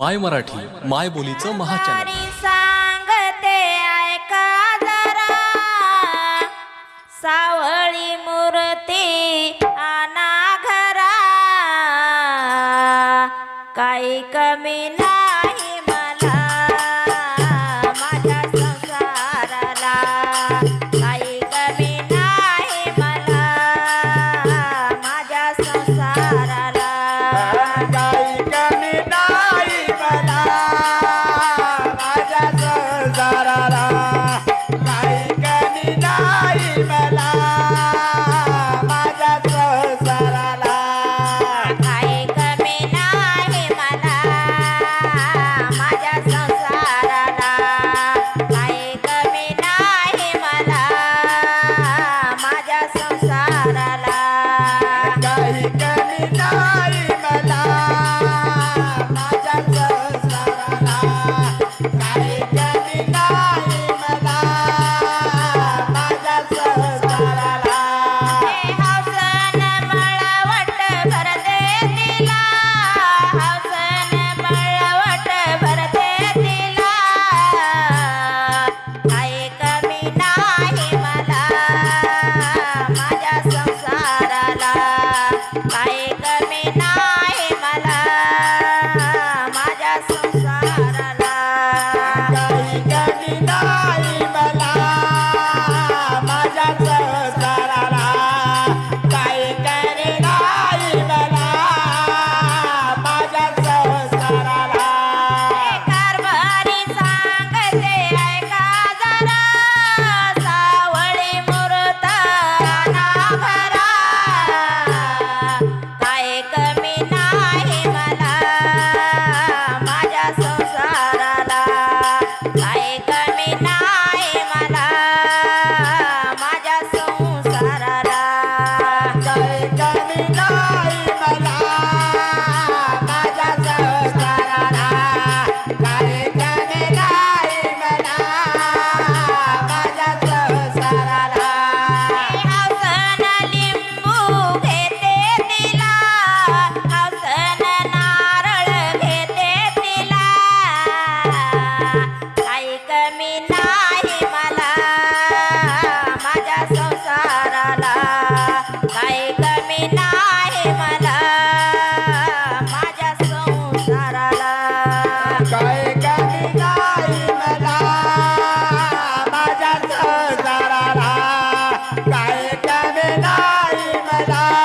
माय मराठी माय बोलीचं महाचार सांगते ऐका जरा. सावळी मूर्ती आना घरा. काही कमी ना राधा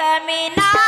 कमी ना